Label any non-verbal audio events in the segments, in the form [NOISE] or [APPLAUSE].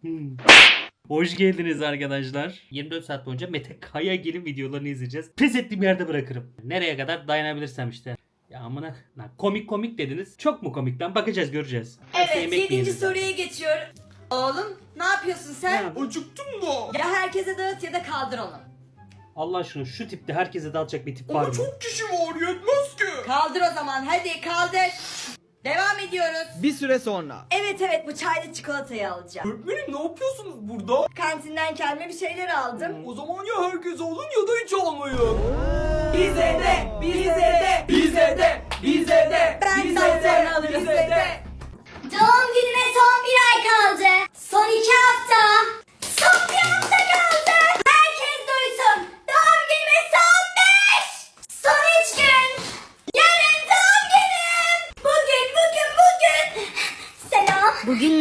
Hmm. Hoş geldiniz arkadaşlar. 24 saat boyunca Mete Kayagil'in videolarını izleyeceğiz. Pes ettiğim yerde bırakırım. Nereye kadar dayanabilirsem işte. Ya amına lan komik komik dediniz. Çok mu komik lan? Bakacağız göreceğiz. Evet, yemek yedinci yiyelim? soruya geçiyorum. Oğlum, ne yapıyorsun sen? Ne Acıktım da. Ya herkese dağıt ya da kaldır onu. Allah aşkına şu tipte herkese dağıtacak bir tip var Ama mı? çok kişi var yetmez ki. Kaldır o zaman, hadi kaldır. Devam ediyoruz. Bir süre sonra. Evet evet, bu çaylı çikolatayı alacağım. Öğretmenim ne yapıyorsunuz burada? Kantinden kendime bir şeyler aldım. O zaman ya herkes alın ya da hiç almayın. Bize de, bize de, Bize de, bize de, Ben daha sonra alırım. bize de.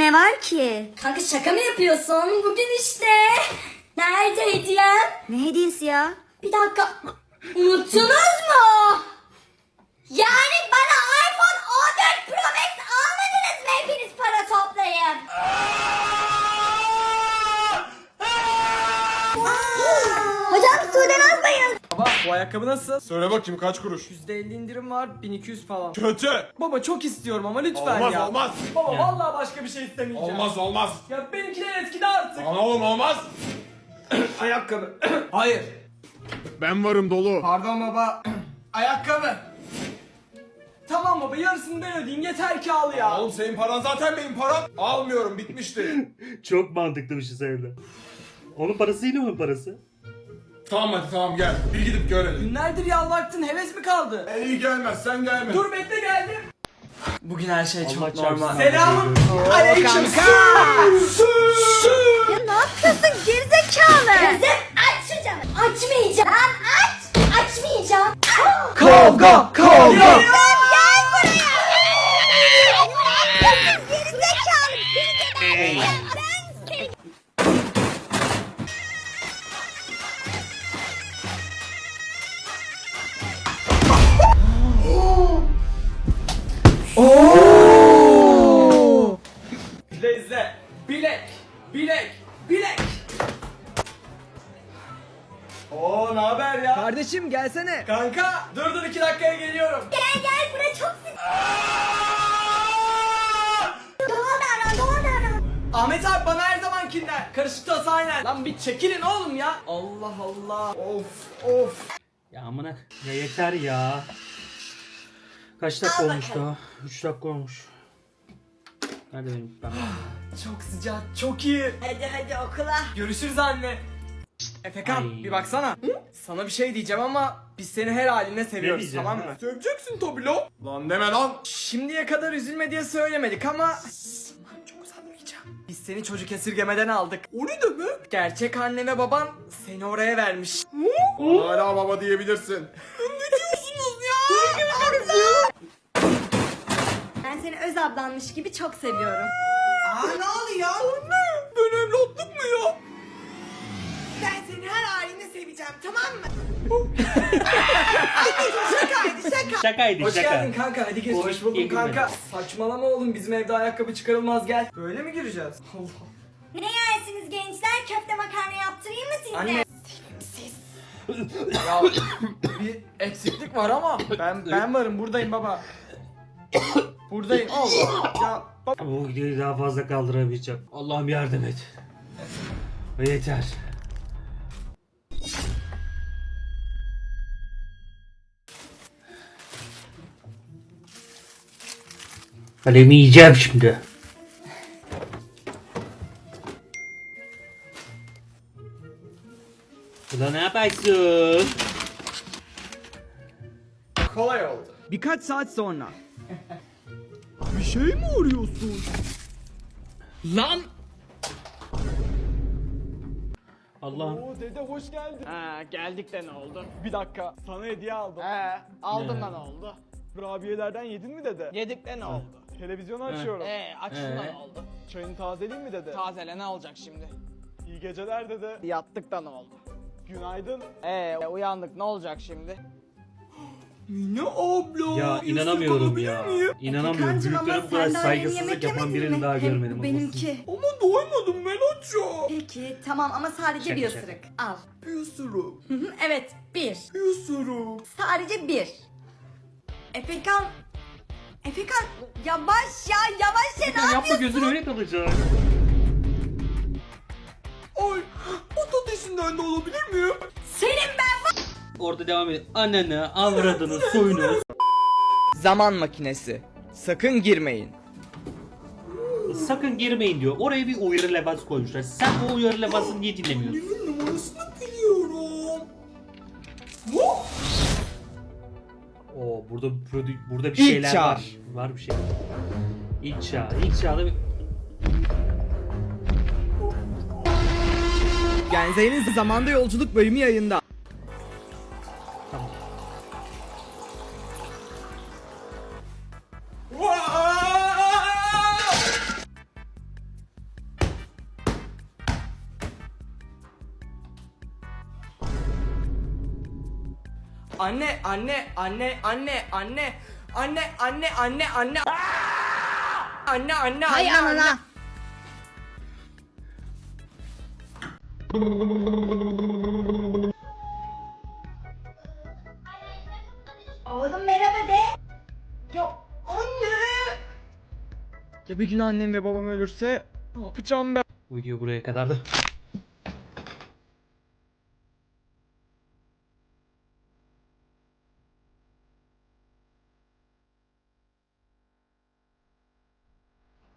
Ne var ki? Kanka şaka mı yapıyorsun? Bugün işte. Nerede hediyem? Ne hediyesi ya? Bir dakika. Unuttunuz mu? Yani bana iPhone 14 Pro Max almadınız mı hepiniz para toplayıp? Baba bu ayakkabı nasıl? Söyle bakayım kaç kuruş? %50 indirim var 1200 falan. Kötü. Baba çok istiyorum ama lütfen Olmaz ya. olmaz. Baba Ya. vallahi başka bir şey istemeyeceğim. Olmaz olmaz. Ya benimkiler eskidi artık. Lan oğlum olmaz. [COUGHS] Ayakkabı. [COUGHS] Hayır. Ben varım dolu. Pardon baba. [COUGHS] Ayakkabı. Tamam baba yarısını ben ödeyeyim yeter ki al ya. Oğlum senin paran zaten benim param. Almıyorum bitmişti. Çok mantıklı bir şey söyledi. Onun parası yine onun parası. Tamam hadi tamam gel. Bir gidip görelim. Günlerdir yalvarttın heves mi kaldı? E, iyi gelmez sen gelme. Dur bekle geldim. Bugün her şey Allah çok normal. Selamun aleyküm. Ya ne yapıyorsun gerizekalı? Kızım aç şu camı. Açmayacağım. Lan aç. Açmayacağım. Kavga kavga. Bilek. Oo ne haber ya? Kardeşim gelsene. Kanka dur dur iki dakikaya geliyorum. Gel gel buraya çok sık. Doğa davran doğa davran. Ahmet abi bana her zamankinden. Karışık toz aynen. Lan bir çekilin oğlum ya. Allah Allah. Of of. Ya amına ya yeter ya. Kaç dakika Al olmuş bakalım. daha? 3 dakika olmuş. Nerede benim? Ben. Çok sıcak çok iyi. Hadi hadi okula. Görüşürüz anne. Şşt, Efekan Ay. bir baksana. Sana bir şey diyeceğim ama biz seni her haline seviyoruz diyeceğim? tamam mı? Seveceksin tabii lan. Lan deme lan. Şimdiye kadar üzülme diye söylemedik ama... Lan çok uzatmayacağım. Biz seni çocuk esirgemeden aldık. O ne demek? Gerçek anne ve baban seni oraya vermiş. Hala baba diyebilirsin. Ben seni öz ablanmış gibi çok seviyorum. Aa ne oluyor? Anne ben evlatlık mı ya? Ben seni her halinde seveceğim tamam mı? Şakaydı şaka. Şakaydı Hoş şaka. geldin kanka hadi geç. Hoş buldum kanka. Saçmalama oğlum bizim evde ayakkabı çıkarılmaz gel. Böyle mi gireceğiz? Allah. Ne yersiniz gençler? Köfte makarna yaptırayım mı size? Anne. Ya bir eksiklik var ama ben ben varım buradayım baba. [COUGHS] Buradayım. Allah. Ya. Bu videoyu daha fazla kaldıramayacağım. Allah'ım yardım et. Yeter. Kalemi yiyeceğim şimdi. Ulan ne yaparsın? Kolay oldu. Birkaç saat sonra. Bir şey mi arıyorsun? Lan! Allah'ım. Oo dede hoş geldin. Ha geldik de ne oldu? Bir dakika sana hediye aldım. He aldım Ne? da ne oldu? Kurabiyelerden yedin mi dede? Yedik de ne oldu? Televizyonu açıyorum. Ee açtın da Ee? ne oldu? Çayını tazeleyeyim mi dede? Tazele ne olacak şimdi? İyi geceler dede. Yattık da ne oldu? Günaydın. Ee uyandık ne olacak şimdi? Mine abla. Ya inanamıyorum ya. miyim? İnanamıyorum. Efekancığım ama Büyüklere bu kadar saygısızlık yapan birini mi? daha Hem görmedim. benimki. Ama doymadım Meloş'a. Peki tamam ama sadece Şaka bir şaka. ısırık. Al. Bir ısırık. Hı hı, evet bir. Bir ısırık. Sadece bir. Efekan. Efekan yavaş ya yavaş ya ne Yapma yapıyorsun? gözün öyle kalacak. Orada devam edin. Ananı, avradını, soyunu. Zaman makinesi. Sakın girmeyin. Sakın girmeyin diyor. Oraya bir uyarı levhası koymuşlar. Sen o uyarı levhasını niye dinlemiyorsun? Annemin numarasını biliyorum. Hop. Oo burada prodü- burada bir İlk şeyler çağ. var. Var bir şey. İlk çağ. İlk çağda bir... Genze'nin zamanda yolculuk bölümü yayında. Anne, anne, anne, anne, anne. Anne, anne, anne, anne. Anne, anne, Hay anne. anne. anana. Oğlum merhaba de. Ya anne. Ya bir gün annem ve babam ölürse ne yapacağım ben? Bu video buraya kadardı.